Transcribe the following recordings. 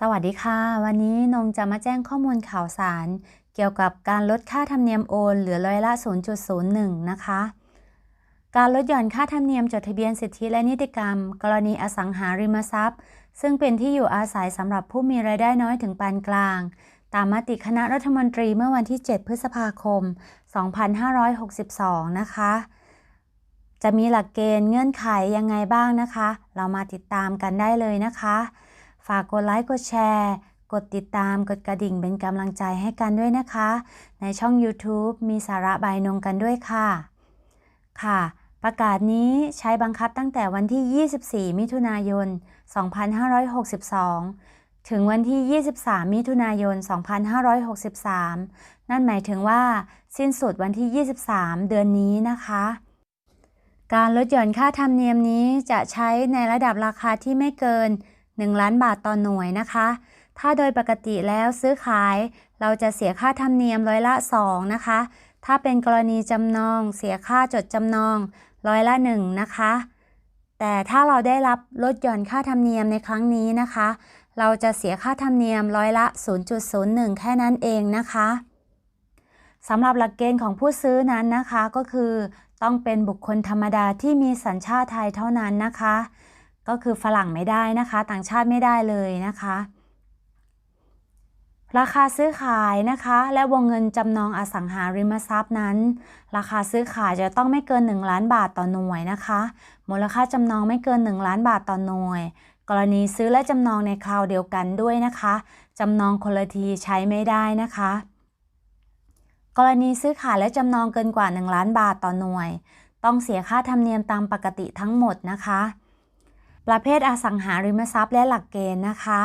สวัสดีค่ะ วันนี้นงจะมาแจ้งข้อมูลข่าวสาร เกี่ยวกับการลดค่าธรรมเนียมโอนเหลือร้อยละ 0.01 นะคะ การลดหย่อนค่าธรรมเนียมจดทะเบียนสิทธิและนิติกรรม กรณีอสังหาริมทรัพย์ ซึ่งเป็นที่อยู่อาศัยสำหรับผู้มีรายได้น้อยถึงปานกลาง ตามมติคณะรัฐมนตรีเมื่อวันที่ 7 พฤษภาคม 2562 นะคะ จะมีหลักเกณฑ์เงื่อนไขยังไงบ้างนะคะ เรามาติดตามกันได้เลยนะคะ ฝากกดไลค์ กดแชร์ กดติดตาม กดกระดิ่งเป็นกำลังใจให้กันด้วยนะคะ ในช่อง YouTube มีสาระบายนงกันด้วยค่ะ ค่ะ ประกาศนี้ใช้บังคับตั้งแต่วันที่ 24 มิถุนายน 2562 ถึงวันที่ 23 มิถุนายน 2563 นั่นหมายถึงว่า สิ้นสุดวันที่ 23 เดือนนี้นะคะการลดหย่อนค่าธรรมเนียมนี้จะใช้ในระดับราคาที่ไม่เกิน 1 ล้านบาทต่อหน่วยนะคะ ถ้าโดยปกติแล้วซื้อขายเราจะเสียค่าธรรมเนียมร้อยละ 2 นะคะ ถ้าเป็นกรณีจำนอง เสียค่าจดจำนองร้อยละ 1 นะคะ แต่ถ้าเราได้รับลดหย่อนค่าธรรมเนียมในครั้งนี้นะคะ เราจะเสียค่าธรรมเนียมร้อยละ 0.01 แค่นั้นเองนะคะสำหรับหลักเกณฑ์ของผู้ซื้อนั้นนะคะก็คือ ต้องเป็นบุคคลธรรมดาที่มีสัญชาติไทยเท่านั้นนะคะ ก็คือฝรั่งไม่ได้นะคะ ต่างชาติไม่ได้เลยนะคะ ราคาซื้อขายนะคะ และวงเงินจำนองอสังหาริมทรัพย์นั้น ราคาซื้อขายจะต้องไม่เกิน 1 ล้านบาทต่อหน่วยนะคะ มูลค่าจำนองไม่เกิน 1 ล้านบาทต่อหน่วย กรณีซื้อและจำนองในคราวเดียวกันด้วยนะคะจำนองคนละทีใช้ไม่ได้นะคะกรณีซื้อขายและจำนองเกินกว่า 1 ล้านบาทต่อหน่วย ต้องเสียค่าธรรมเนียมตามปกติทั้งหมดนะคะ ประเภทอสังหาริมทรัพย์และหลักเกณฑ์นะคะ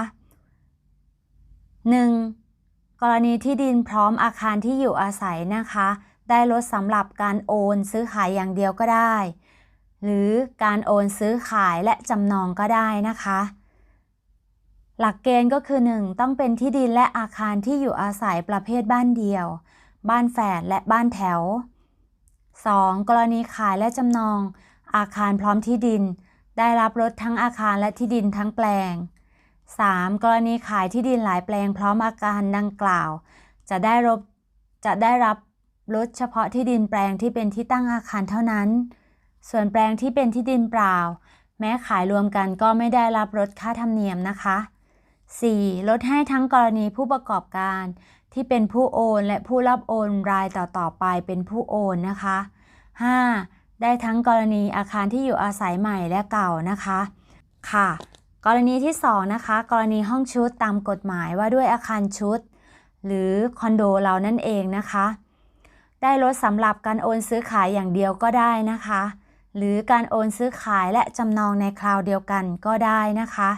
1. กรณีที่ดินพร้อมอาคารที่อยู่อาศัยนะคะ ได้ลดสำหรับการโอนซื้อขายอย่างเดียวก็ได้ หรือการโอนซื้อขายและจำนองก็ได้นะคะ หลักเกณฑ์ก็คือ 1. ต้องเป็นที่ดินและอาคารที่อยู่อาศัยประเภทบ้านเดียว บ้านแฝดและบ้านแถว 2. กรณีขายและจำนอง อาคารพร้อมที่ดิน ได้รับลดทั้งอาคารและที่ดินทั้งแปลง 3. กรณีขายที่ดินหลายแปลงพร้อมอาการดังกล่าว จะได้รับจะได้รับลดเฉพาะที่ดินแปลงที่เป็นที่ตั้งอาคารเท่านั้น ส่วนแปลงที่เป็นที่ดินเปล่า แม้ขายรวมกันก็ไม่ได้รับลดค่าธรรมเนียมนะคะ 4. ลดให้ทั้งกรณีผู้ประกอบการที่เป็นผู้โอนและผู้รับโอนรายต่อๆไปเป็นผู้โอนนะคะ 5. ได้ทั้งกรณีอาคารที่อยู่อาศัยใหม่และเก่านะคะ ค่ะ กรณีที่ 2 นะคะ กรณีห้องชุดตามกฎหมายว่าด้วยอาคารชุด หรือคอนโดเรานั่นเองนะคะ ได้ลดสำหรับการโอนซื้อขายอย่างเดียวก็ได้นะคะ หรือการโอนซื้อขายและจำนองในคราวเดียวกันก็ได้นะคะ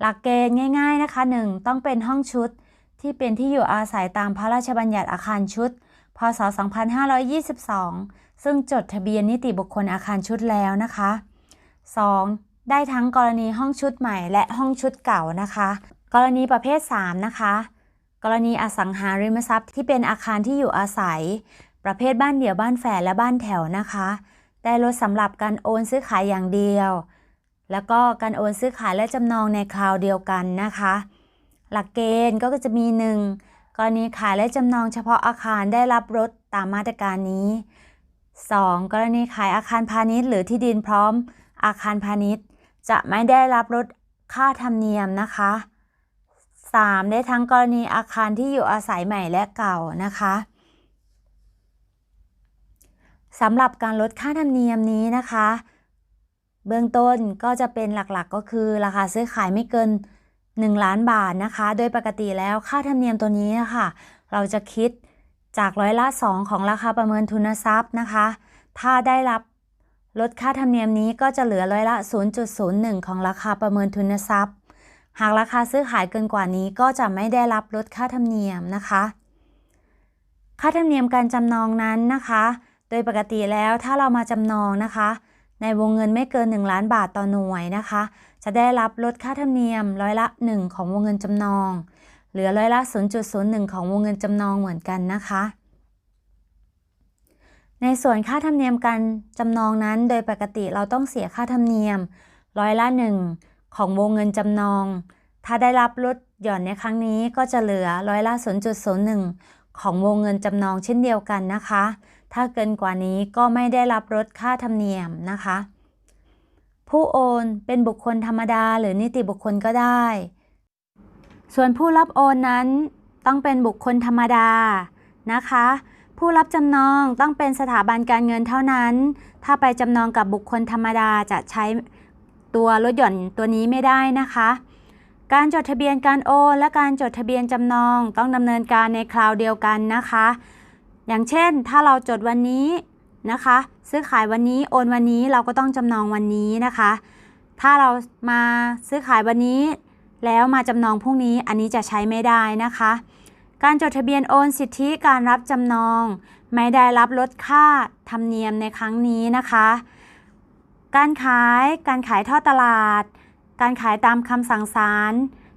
หลักเกณฑ์ง่าย ๆนะคะ 1. ต้องเป็นห้องชุดที่เป็นที่อยู่อาศัยตามพระราชบัญญัติอาคารชุด พศ 2522 ซึ่งจดทะเบียนนิติบุคคลอาคารชุดแล้วนะคะ 2. ได้ทั้งกรณีห้องชุดใหม่และห้องชุดเก่านะคะ กรณีประเภท 3 นะคะ กรณีอสังหาริมทรัพย์ที่เป็นอาคารที่อยู่อาศัย ประเภทบ้านเดี่ยวบ้านแฝดและบ้านแถวนะคะ ได้ลดสำหรับการโอนซื้อขายอย่างเดียว แล้วก็การโอนซื้อขายและจำนองในคราวเดียวกันนะคะ หลักเกณฑ์ก็จะมี 1. กรณีขายและจำนองเฉพาะอาคารได้รับลดตามมาตรการนี้ 2. กรณีขายอาคารพาณิชย์ หรือที่ดินพร้อมอาคารพาณิชย์ จะไม่ได้รับลดค่าธรรมเนียมนะคะ 3. ได้ทั้งกรณีอาคารที่อยู่อาศัยใหม่และเก่านะคะสำหรับการลดค่าธรรมเนียมนี้นะคะ เบื้องต้นก็จะเป็นหลักๆก็คือราคาซื้อขายไม่เกิน 1 ล้านบาทนะคะ โดยปกติแล้วค่าธรรมเนียมตัวนี้นะคะเราจะคิดจากร้อยละ 2 ของราคาประเมินทุนทรัพย์นะคะ ถ้าได้รับลดค่าธรรมเนียมนี้ก็จะเหลือร้อยละ 0.01 ของราคาประเมินทุนทรัพย์ หากราคาซื้อขายเกินกว่านี้ก็จะไม่ได้รับลดค่าธรรมเนียมนะคะ ค่าธรรมเนียมการจำนองนั้นนะคะ โดยปกติแล้วถ้าเรามาจำนองนะคะ ในวงเงินไม่เกิน 1 ล้านบาทต่อหน่วยนะคะ จะได้รับลดค่าธรรมเนียมร้อยละ 1 ของวงเงินจำนอง เหลือร้อยละ 0.01 ของวงเงินจำนองเหมือนกันนะคะ ในส่วนค่าธรรมเนียมการจำนองนั้น โดยปกติเราต้องเสียค่าธรรมเนียมร้อยละหนึ่งของวงเงินจำนอง ถ้าได้รับลดหย่อนในครั้งนี้ก็จะเหลือร้อยละ 0.01 ของวงเงินจำนองเช่นเดียวกันนะคะ ถ้าเกินกว่านี้ก็ไม่ได้รับลดค่าธรรมเนียมนะคะ ผู้โอนเป็นบุคคลธรรมดาหรือนิติบุคคลก็ได้ ส่วนผู้รับโอนนั้นต้องเป็นบุคคลธรรมดานะคะ ผู้รับจำนองต้องเป็นสถาบันการเงินเท่านั้น ถ้าไปจำนองกับบุคคลธรรมดาจะใช้ตัวลดหย่อนตัวนี้ไม่ได้นะคะ การจดทะเบียนการโอนและการจดทะเบียนจำนองต้องดำเนินการในคราวเดียวกันนะคะ อย่างเช่น ถ้าเราจดวันนี้นะคะ ซื้อขายวันนี้โอนวันนี้เราก็ต้องจำนองวันนี้นะคะ ถ้าเรามาซื้อขายวันนี้ แล้วมาจำนองพรุ่งนี้อันนี้จะใช้ไม่ได้นะคะ การจดทะเบียนโอนสิทธิการรับจำนอง ไม่ได้รับลดค่าธรรมเนียมในครั้งนี้นะคะ การขายการขายทอดตลาด การขายตามคำสั่งศาล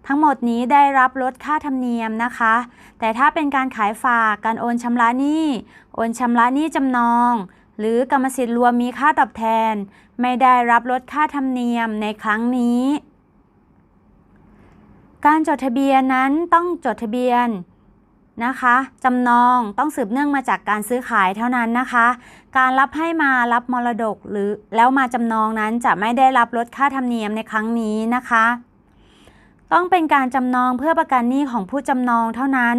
ทั้งหมดนี้ได้รับลดค่าธรรมเนียมนะคะ แต่ถ้าเป็นการขายฝาก การโอนชำระหนี้ โอนชำระหนี้จำนอง หรือกรรมสิทธิ์รวมมีค่าตอบแทน ไม่ได้รับลดค่าธรรมเนียมในครั้งนี้ การจดทะเบียนนั้นต้องจดทะเบียนนะคะจำนองต้องสืบเนื่องมาจากการซื้อขายเท่านั้นนะคะ การรับให้มารับมรดกหรือแล้วมาจำนองนั้นจะไม่ได้รับลดค่าธรรมเนียมในครั้งนี้นะคะ ต้องเป็นการจำนองเพื่อประกันหนี้ของผู้จำนองเท่านั้น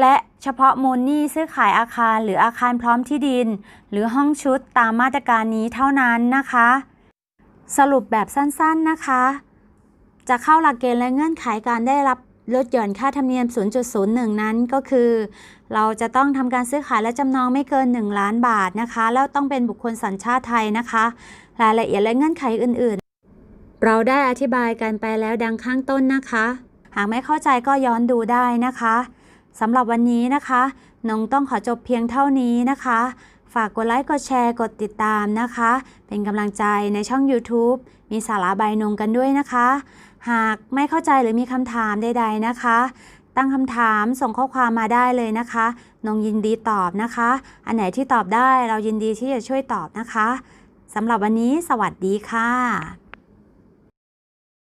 และเฉพาะมูลหนี้ซื้อขายอาคารหรืออาคารพร้อมที่ดิน หรือห้องชุดตามมาตรการนี้เท่านั้นนะคะ สรุปแบบสั้นๆนะคะ จะเข้าหลักเกณฑ์และเงื่อนไขการได้รับลดหย่อนค่าธรรมเนียม 0.01 นั้นก็คือ เราจะต้องทำการซื้อขายและจำนองไม่เกิน 1 ล้านบาทนะคะ แล้วต้องเป็นบุคคลสัญชาติไทยนะคะ รายละเอียดและเงื่อนไขอื่นๆ เราได้อธิบายกันไปแล้วดังข้างต้นนะคะ หากไม่เข้าใจก็ย้อนดูได้นะคะสำหรับวันนี้นะคะนงต้องขอจบเพียงเท่านี้นะคะ ฝากกดไลค์กดแชร์กดติดตามนะคะ เป็นกำลังใจในช่อง YouTube มีสาระใบนงกันด้วยนะคะ หากไม่เข้าใจหรือมีคำถามใด ๆนะคะ ตั้งคำถามส่งข้อความมาได้เลยนะคะนงยินดีตอบนะคะ อันไหนที่ตอบได้เรายินดีที่จะช่วยตอบนะคะสำหรับวันนี้สวัสดีค่ะ